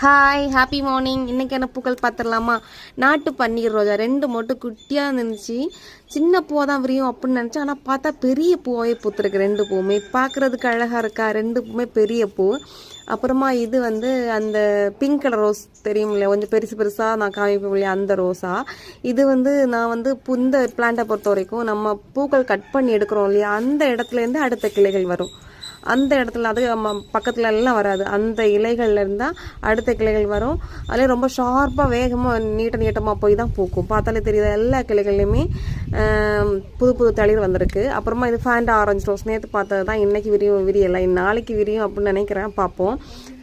Hi happy morning இன்றைக்கான பூக்கள் பார்த்துடலாமா? நாட்டு பன்னீர் ரோஜா. ரெண்டு மட்டும் குட்டியாக இருந்துச்சு. சின்ன பூவாக தான் விரியும் அப்படின்னு நினச்சேன். ஆனால் பார்த்தா பெரிய பூவாகவே பூத்துருக்கு. ரெண்டு பூவுமே. பார்க்குறதுக்கு அழகாக இருக்கா? ரெண்டு பூவுமே பெரிய பூ. அப்புறமா இது வந்து அந்த பிங்க் கலர் ரோஸ் தெரியும் இல்லையா கொஞ்சம் பெருசு பெருசாக நான் காமிப்பேன் இல்லையா? அந்த ரோஸா இது வந்து நான் வந்து இந்த பிளான்ட்டை பொறுத்த வரைக்கும் நம்ம பூக்கள் கட் பண்ணி எடுக்கிறோம் இல்லையா? அந்த இடத்துலேருந்து அடுத்த கிளைகள் வரும். அந்த இடத்துல அது நம்ம பக்கத்துல எல்லாம் வராது. அந்த இலைகள்ல இருந்தா அடுத்த கிளைகள் வரும். அதில் ரொம்ப ஷார்ப்பாக வேகமாக நீட்ட நீட்டமாக போய் தான் பூக்கும். பார்த்தாலே தெரியுது எல்லா கிளைகள்லையுமே புது புது தளிர் வந்திருக்கு. அப்புறமா இது ஃபேண்டா ஆரஞ்சு ரோஸ் நேற்று பார்த்தது தான் இன்னைக்கு விரியும் விரியலை. நாளைக்கு விரியும் அப்படின்னு நினைக்கிறேன். பார்ப்போம்.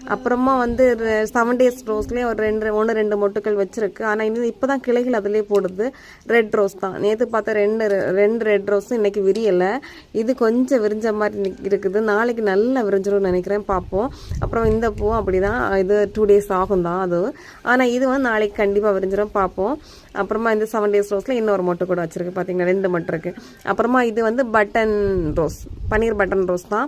அப்புறமா வந்து செவன் டேஸ் ரோஸ்லேயே ஒரு ரெண்டு ஒன்று ரெண்டு மொட்டுக்கள் வச்சுருக்கு. ஆனால் இன்னும் இப்போ தான் கிளைகள் அதிலே போடுது. ரெட் ரோஸ் தான். நேற்று பார்த்த ரெண்டு ரெ- ரெண்டு ரெட் ரோஸும் இன்றைக்கி விரியலை. இது கொஞ்சம் விரிஞ்ச மாதிரி இருக்குது. நாளைக்கு நல்லா விரிஞ்சிடும்னு நினைக்கிறேன். பார்ப்போம். அப்புறம் இந்த பூவும் அப்படி தான் இது டூ டேஸ் ஆகும் தான் அது. ஆனால் இது வந்து நாளைக்கு கண்டிப்பாக விரிஞ்சிடும் பார்ப்போம். அப்புறமா இந்த செவன் டேஸ் ரோஸில் இன்னொரு மொட்டு கூட வச்சுருக்கு. பார்த்தீங்கன்னா ரெண்டு மொட்டை இருக்குது அப்புறமா இது வந்து பட்டன் ரோஸ் பன்னீர் பட்டன் ரோஸ் தான்.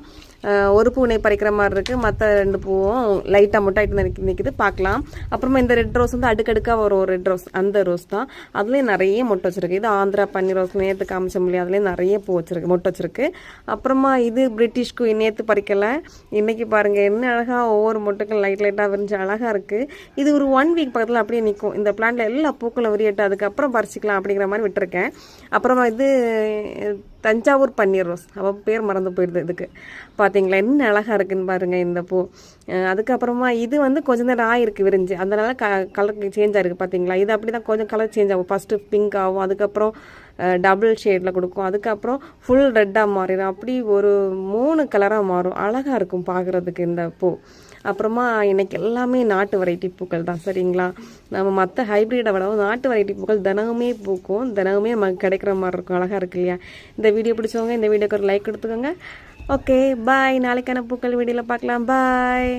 ஒரு பூனை பறிக்கிற மாதிரி இருக்குது மற்ற ரெண்டு பூவும் லைட்டாக முட்டாயிட்டு நிற்கி நிற்கிது பார்க்கலாம் அப்புறமா இந்த ரெட் ரோஸ் வந்து அடுக்கடுக்காக வரும். ஒரு ரெட் ரோஸ் அந்த ரோஸ் தான். அதுலேயும் நிறைய மொட்டை வச்சுருக்கு. இது ஆந்திரா பன்னீர் ரோஸ் நேற்று காமிச்ச முடியும் அதுலேயும் நிறைய பூ வச்சுருக்கு மொட்டை வச்சுருக்கு. அப்புறமா இது பிரிட்டிஷ்க்கு நேற்று பறிக்கலை. இன்னைக்கு பாருங்கள் என்ன அழகாக ஒவ்வொரு மொட்டுக்கும் லைட் லைட்டாக விரிஞ்சு அழகாக இருக்குது இது ஒரு ஒன் வீக் பக்கத்தில் அப்படியே நிற்கும் இந்த பிளான்ட்டில் எல்லா பூக்களும் விரியட்டு. அதுக்கப்புறம் பறிச்சிக்கலாம் அப்படிங்கிற மாதிரி விட்டுருக்கேன். அப்புறமா இது தஞ்சாவூர் பன்னீர் ரோஸ் அவள் பேர் மறந்து போயிடுது இதுக்கு. பார்த்தீங்களா என்ன அழகாக இருக்குதுன்னு பாருங்கள் இந்த பூ. அதுக்கப்புறமா இது வந்து கொஞ்ச நேரம் ஆயிருக்கு விரிஞ்சு. அதனால் க கலர் சேஞ்ச் ஆகிருக்கு பார்த்தீங்களா இது அப்படி தான் கொஞ்சம் கலர் சேஞ்ச் ஆகும். ஃபஸ்ட்டு பிங்க் ஆகும் அதுக்கப்புறம் டபுள் ஷேடில் கொடுக்கும். அதுக்கப்புறம் ஃபுல் ரெட்டாக மாறிடும் அப்படி ஒரு மூணு கலராக மாறும். அழகாக இருக்கும் பார்க்குறதுக்கு இந்த பூ. அப்புறமா இன்னைக்கு எல்லாமே நாட்டு வெரைட்டி பூக்கள் தான் சரிங்களா? நம்ம மற்ற ஹைப்ரிடை விடவும் நாட்டு வெரைட்டி பூக்கள் தினமுமே பூக்கும். தினமுமே நமக்கு கிடைக்கிற மாதிரி இருக்கும். அழகாக இருக்கு இல்லையா? இந்த வீடியோ பிடிச்சவங்க இந்த வீடியோக்கு ஒரு லைக் கொடுத்துக்கோங்க. ஓகே பாய் நாளைக்கான பூக்கள் வீடியோவில் பார்க்கலாம். பாய்